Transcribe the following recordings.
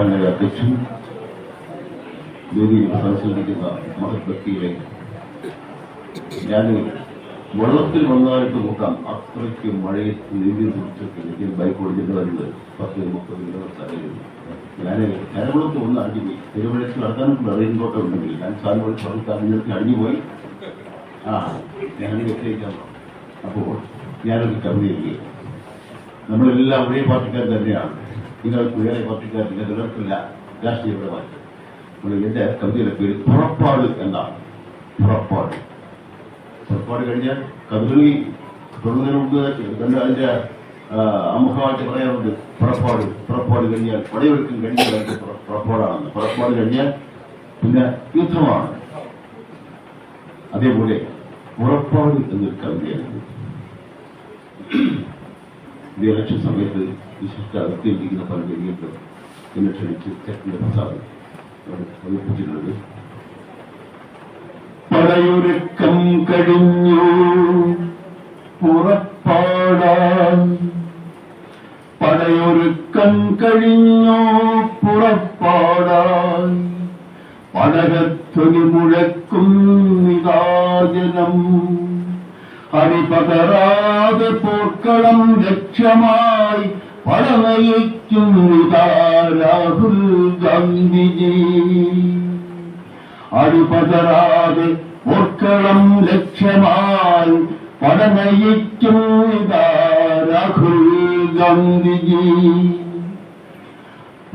ബഹുമാനായ അധ്യക്ഷൻ വേദിയിൽ സംസാരിക്കുന്ന മഹത് വ്യക്തികളെ ഞാൻ വെള്ളത്തിൽ വന്നതായിട്ട് നോക്കാം അത്രയ്ക്ക് മഴയിൽ നീന്തി കുറിച്ചൊക്കെ എനിക്ക് ബൈക്ക് ഓടിച്ചിട്ട് വരുന്നത് പത്ത് മുപ്പത് കിലോമീറ്റർ ഞാൻ കരകുളത്ത് ഒന്ന് അടിഞ്ഞുപോയി തിരുവനന്തപുരത്ത് നടക്കാനൊക്കെ റെയിൻകോട്ട ഉണ്ടെങ്കിൽ ഞാൻ സാധനം പറഞ്ഞിട്ട് നിങ്ങൾക്ക് അടിഞ്ഞുപോയി ആ ഞാനത് വ്യക്തിയിക്കാം അപ്പോൾ ഞാനൊരു കവിത എഴുതി നമ്മളെല്ലാം ഒരേ പാർട്ടിക്കാർ തന്നെയാണ്. നിങ്ങൾക്ക് വേറെ പാർട്ടിക്കാർ നിലനിർത്തില്ല രാഷ്ട്രീയപരമായിട്ട് നമ്മൾ എന്റെ കവിതയുടെ പേര് പുറപ്പാട് എന്നാണ്. പുറപ്പാട്. പുറപ്പാട് കഴിഞ്ഞാൽ കവിതകളിൽ തുടങ്ങുന്നതിന് മുമ്പ് കണ്ട അതിന്റെ അമുഖമായിട്ട് പറയാറുണ്ട് പുറപ്പാട്. പുറപ്പാട് കഴിഞ്ഞാൽ പടയൊഴുക്കും കഴിഞ്ഞാൽ പുറപ്പാടാണ് പുറപ്പാട് കഴിഞ്ഞാൽ പിന്നെ യുദ്ധമാണ്. അതേപോലെ പുറപ്പാട് എന്നൊരു കവിതയാണ് ഇത് ഇലക്ഷൻ സമയത്ത് വിശിഷ്ട അകത്തിരിക്കുന്ന പല വേദികളിലും എന്നെ ക്ഷണിച്ച് തെറ്റിന്റെ പ്രസാദം അവതരിപ്പിച്ചിട്ടുള്ളത് പടയൊരുക്കം കഴിഞ്ഞു. പുറപ്പാടാൻ പടയൊരുക്കം കഴിഞ്ഞു. പുറപ്പാടാൻ പടകത്തൊലി മുഴക്കും നിതാജനം. ഹരിപകരാതെ പോർക്കളം ലക്ഷ്യമായി പടനയിക്കും നിതാ രാഹുൽ ഗാന്ധിജി. അടിപതരാതെ പോർക്കളം ലക്ഷ്യമായി പടനയിക്കും നിതാ രാഹുൽ ഗാന്ധിജി.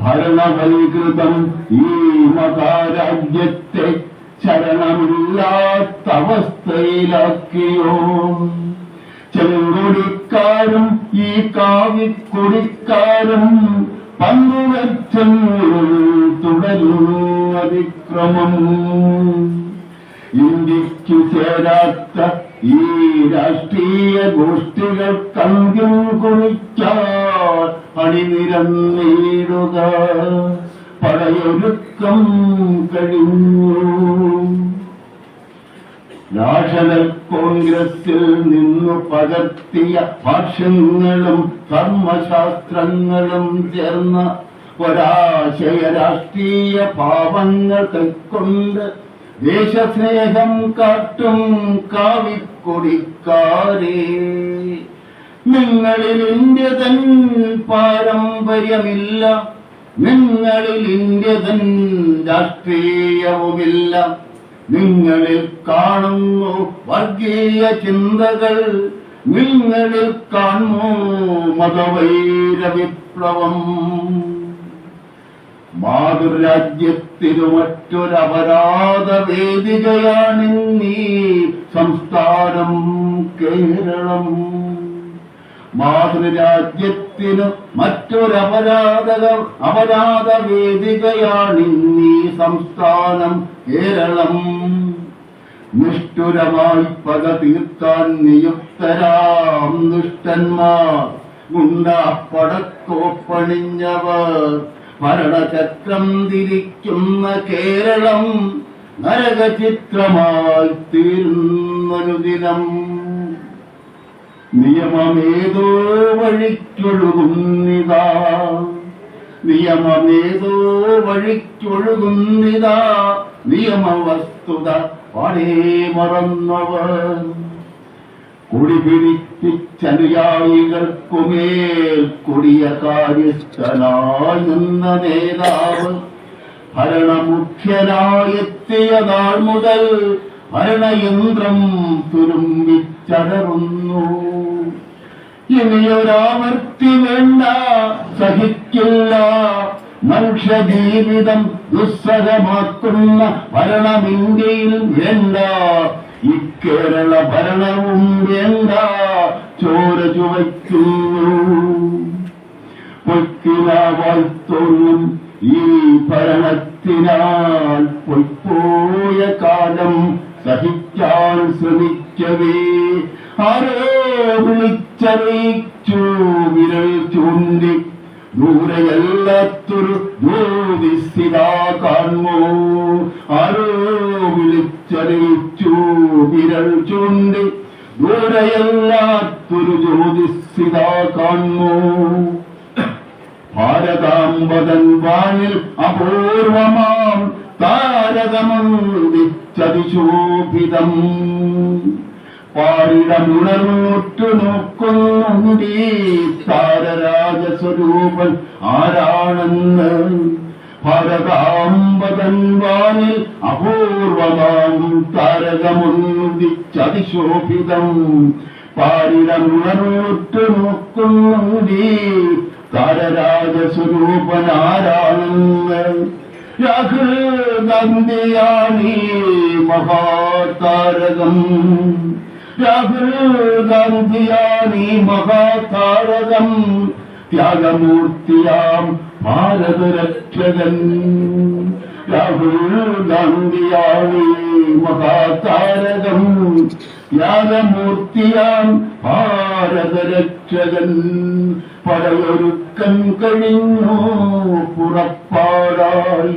ഭരണവൈകൃതം ഈ മതാരാജ്യത്തെ ശരണമില്ലാത്ത അവസ്ഥയിലാക്കിയോ ചെങ്കൊടിക്കാരും ഈ കാവിക്കൊടിക്കാരും പങ്കുവച്ചും തുടരുന്നു അതിക്രമം ഇന്ത്യക്കു ചേരാത്ത ഈ രാഷ്ട്രീയ ഗോഷ്ഠികൾ കന്ത്യം കുറിക്കാൻ അണിനിരന്നിടുക പടയൊരുക്കം കഴിഞ്ഞു. നാഷണൽ കോൺഗ്രസിൽ നിന്നു പകർത്തിയ ഭാഷ്യങ്ങളും കർമ്മശാസ്ത്രങ്ങളും ചേർന്ന ഒരാശയ രാഷ്ട്രീയ പാപങ്ങൾ കൈക്കൊണ്ട് ദേശസ്നേഹം കാട്ടും കാവിക്കൊടിക്കാരേ. നിങ്ങളിൽ ഇന്ത്യ തൻ പാരമ്പര്യമില്ല. നിങ്ങളിൽ ഇന്ത്യ തൻ രാഷ്ട്രീയവുമില്ല. നിങ്ങളിൽ കാണുന്നു വർഗീയ ചിന്തകൾ. നിങ്ങളിൽ കാണുന്നു മതവൈര വിപ്ലവം മാതൃരാജ്യത്തിനു മറ്റൊരപരാധ വേദികയാണിന്നീ സംസ്ഥാനം കേരളം. മാതൃരാജ്യത്തിനു മറ്റൊരപരാധ അപരാധ വേദികയാണിന്നീ സംസ്ഥാനം കേരളം. നിഷ്ഠുരമായി പക തീർക്കാൻ നിയുക്തരാം ദുഷ്ടന്മാർ. ഗുണ്ടാപ്പടക്കോപ്പണിഞ്ഞവർ ഭരണചക്രം തിരിക്കുന്ന കേരളം നരകചിത്രമായി തീരുന്നനുദിനം നിയമമേതോ വഴിക്കൊഴുകുന്നിതാ. നിയമമേതോ വഴിക്കൊഴുകുന്നിതാ. നിയമവസ്തുത പാടേ മറന്നവർ. കുടിപിടിപ്പിച്ചനുയായികൾക്കുമേൽ കൊടിയ കാര്യസ്ഥനായി നിന്ന നേതാവ് ഭരണമുഖ്യനായെത്തിയ നാൾ മുതൽ ഭരണയന്ത്രം തുരുമ്പിച്ചടറുന്നു ഇനിയൊരാവർത്തി വേണ്ട സഹിക്കില്ല. മനുഷ്യജീവിതം ദുസ്സഹമാക്കുന്ന ഭരണം ഇന്ത്യയിൽ വേണ്ട. ഇക്കേരള ഭരണവും വേണ്ട. ചോര ചുവയ്ക്കുന്നു. പൊയ്ക്കിലാവായിത്തോന്നും ഈ ഭരണത്തിനാൽ പൊയ്പോയ കാലം സഹിക്കാൻ ശ്രമിക്കവേ. ആരോ വിളിച്ചറിയിച്ചു വിരൽ ചൂണ്ടി. ദൂരയല്ലാത്തൊരു ജ്യോതിസിതാ കാണുമോ ആരോ വിളിച്ചറിയിച്ചു വിരൽ ചൂണ്ടി. ദൂരയല്ലാത്തൊരു ജ്യോതിസിതാ കാണുമോ ഭാരതാംബതൻ വാനിൽ അപൂർവമാം താരകമന്ദിച്ചതിശോഭിതം പാരിടമുണർന്നൊറ്റു നോക്കുന്നുണ്ടി താരരാജസ്വരൂപൻ ആരാണെന്ന്. ഭരതാംബതൻ വാനിൽ അപൂർവമാം താരകമുന്തിച്ചതിശോഭിതം. പാരിടമുണർന്നൊറ്റു നോക്കുന്നുണ്ടീ താരരാജസ്വരൂപൻ ആരാണെന്ന്. யகு நந்தியாணி மகாதாரகம் யகு நந்தியாணி மகாதாரகம் தியாகமூர்த்தியாம் பாரதரட்சகன். யகு நந்தியாணி மகாதாரகம் தியாகமூர்த்தியாம் பார ഭാരതരക്ഷകൻ പടയൊരുക്കം കഴിഞ്ഞു പുറപ്പാടായി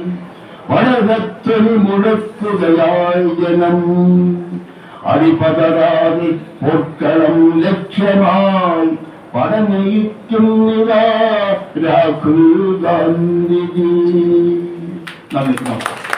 പടകത്തിൽ മുഴക്കുകയായി ജനം അടിപതരാതെ പൊട്ടളം ലക്ഷ്യമായി പടനയിക്കുന്നിതാ രാഹുൽ ഗാന്ധിജി നന്ദി നമസ്കാരം